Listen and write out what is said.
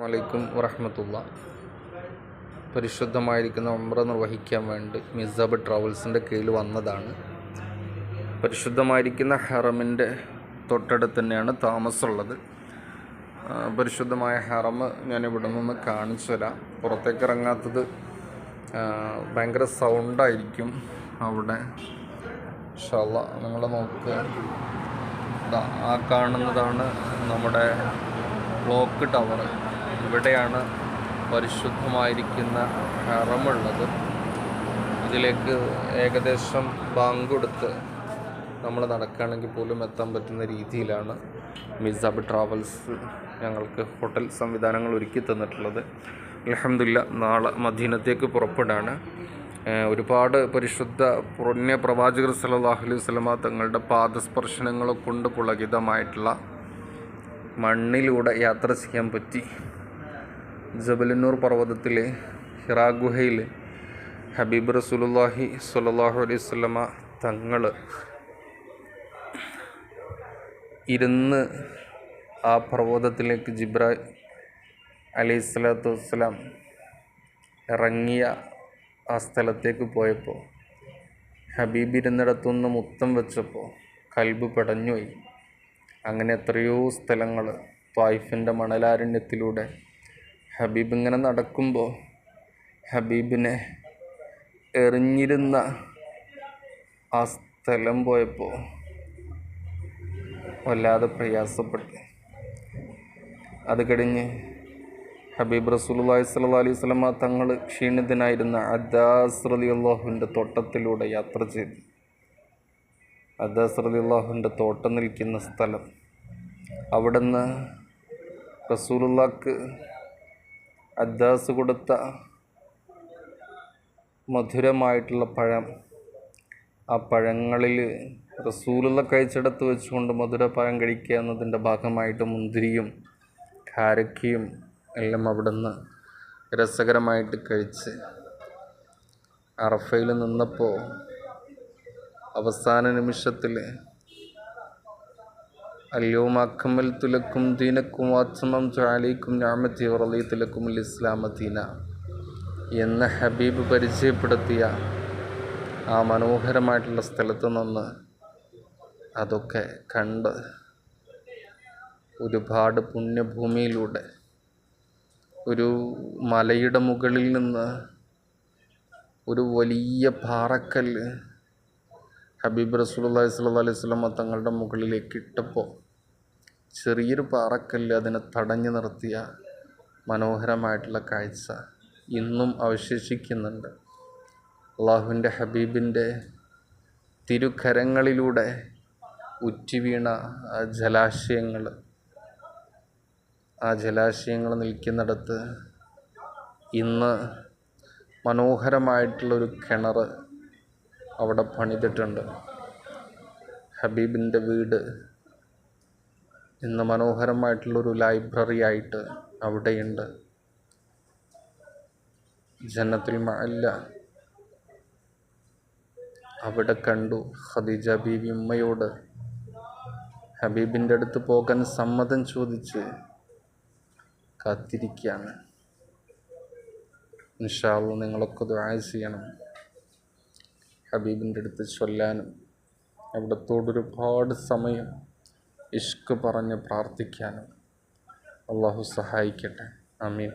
വലൈക്കും വറഹമത്തുള്ള. പരിശുദ്ധമായിരിക്കുന്ന ഉംറ നിർവഹിക്കാൻ വേണ്ടി മിസബ് ട്രാവൽസിന്റെ കീഴിൽ വന്നതാണ്. പരിശുദ്ധമായിരിക്കുന്ന ഹറമിന്റെ തൊട്ടടുത്ത് തന്നെയാണ് താമസമുള്ളത്. പരിശുദ്ധമായ ഹറം ഞാൻ ഇവിടെ നിന്ന് കാണിച്ചു തരാം. പുറത്തേക്ക് ഇറങ്ങാത്തത് ഭയങ്കര സൗണ്ടായിരിക്കും അവിടെ. ഷല്ല നിങ്ങൾ നോക്കുക. ആ കാണുന്നതാണ് നമ്മുടെ ക്ലോക്ക് ടവർ. ഇവിടെയാണ് പരിശുദ്ധമായിരിക്കുന്ന ഹറമുള്ളത് ഇതിലേക്ക് ഏകദേശം ബാങ്ക് കൊടുത്ത് നമ്മൾ നടക്കുകയാണെങ്കിൽ പോലും എത്താൻ പറ്റുന്ന രീതിയിലാണ് മിസാബ് ട്രാവൽസ് ഞങ്ങൾക്ക് ഹോട്ടൽ സംവിധാനങ്ങൾ ഒരുക്കി തന്നിട്ടുള്ളത്. അലഹമില്ല നാളെ മദീനത്തേക്ക് പുറപ്പെടാണ്. ഒരുപാട് പരിശുദ്ധ പുണ്യ പ്രവാചകർ സല്ലല്ലാഹു അലൈഹി വസല്ലമ തങ്ങളുടെ പാദസ്പർശനങ്ങളെ കൊണ്ട് പുളകിതമായിട്ടുള്ള മണ്ണിലൂടെ യാത്ര ചെയ്യാൻ പറ്റി. ജബലന്നൂർ പർവതത്തിലെ ഹിറാ ഗുഹയിൽ ഹബീബ് റസൂലുള്ളാഹി സ്വല്ലല്ലാഹു അലൈഹി വസല്ലമ തങ്ങൾ ഇരുന്ന് ആ പർവതത്തിലേക്ക് ജിബ്ര അലൈഹി സ്വലാത്തു വസ്സലാം ഇറങ്ങിയ ആ സ്ഥലത്തേക്ക് പോയപ്പോൾ ഹബീബ് ഇരുന്നിടത്തുനിന്ന് മുത്തം വെച്ചപ്പോൾ കൽബ് പടഞ്ഞുപോയി. അങ്ങനെ എത്രയോ സ്ഥലങ്ങൾ ത്വായിഫിന്റെ മണലാരണ്യത്തിലൂടെ ഹബീബ് ഇങ്ങനെ നടക്കുമ്പോൾ ഹബീബിനെ എറിഞ്ഞിരുന്ന ആ സ്ഥലം പോയപ്പോൾ വല്ലാതെ പ്രയാസപ്പെട്ടു. അത് കഴിഞ്ഞ് ഹബീബ് റസൂലുള്ളാഹി സ്വല്ലല്ലാഹി അലൈഹി സ്വലമ തങ്ങൾ ക്ഷീണിതനായിരുന്ന അദാസ് റലി അള്ളാഹുവിന്റെ തോട്ടത്തിലൂടെ യാത്ര ചെയ്തു. അദാസ് റലി അള്ളാഹുവിന്റെ തോട്ടം നിൽക്കുന്ന സ്ഥലം. അവിടുന്ന് റസൂലുള്ളാക്ക് അദ്ദാസ് കൊടുത്ത മധുരമായിട്ടുള്ള പഴം ആ പഴങ്ങളിൽ റസൂലുള്ള കഴിച്ചെടുത്ത് വെച്ചുകൊണ്ട് മധുരപ്പഴം കഴിക്കുക എന്നതിന്റെ ഭാഗമായിട്ട് മുന്തിരിയും കാരക്കയും എല്ലാം അവിടുന്ന് രസകരമായിട്ട് കഴിച്ച് അറഫയിൽ നിന്നപ്പോൾ അവസാന നിമിഷത്തിൽ അല്യോം അക്കമൽ തുലക്കും ദീനക്കും വാത്സമം ചാലിക്കും ഞാമത്തി ഉറലി തുലക്കും ഇസ്ലാമദീന എന്ന് ഹബീബ് പരിചയപ്പെടുത്തിയ ആ മനോഹരമായിട്ടുള്ള സ്ഥലത്ത് നിന്ന് അതൊക്കെ കണ്ട് ഒരുപാട് പുണ്യഭൂമിയിലൂടെ ഒരു മലയുടെ മുകളിൽ നിന്ന് ഒരു വലിയ പാറക്കല്ല് ഹബീബ് റസൂലുള്ളാഹി സ്വല്ലല്ലാഹി അലൈഹി വസല്ലമ തങ്ങളുടെ മുകളിലേക്ക് ഇട്ടപ്പോൾ ചെറിയൊരു പാറക്കല്ല് അതിനെ തടഞ്ഞു നിർത്തിയ മനോഹരമായിട്ടുള്ള കാഴ്ച ഇന്നും അവശേഷിക്കുന്നുണ്ട്. അള്ളാഹുവിന്റെ ഹബീബിന്റെ തിരുക്കരങ്ങളിലൂടെ ഉറ്റിവീണ ജലാശയങ്ങൾ ആ ജലാശയങ്ങൾ നിൽക്കുന്നിടത്ത് ഇന്ന് മനോഹരമായിട്ടുള്ളൊരു കിണർ അവിടെ പണിതിട്ടുണ്ട്. ഹബീബിന്റെ വീട് ഇന്ന് മനോഹരമായിട്ടുള്ളൊരു ലൈബ്രറി ആയിട്ട് അവിടെയുണ്ട്. ജന്നത്തുൽ മഅല്ല അവിടെ കണ്ടു. ഖദീജ ബീവി ഉമ്മയോട് ഹബീബിന്റെ അടുത്ത് പോകാൻ സമ്മതം ചോദിച്ച് കാത്തിരിക്കുകയാണ്. നിഷാവ് നിങ്ങളൊക്കെ ദുആ ചെയ്യണം. ഹബീബിന്റെ അടുത്ത് ചൊല്ലാനും അവിടത്തോട് ഒരുപാട് സമയം ഇഷ്ക് പറഞ്ഞ് പ്രാർത്ഥിക്കാനും അള്ളാഹു സഹായിക്കട്ടെ. അമീൻ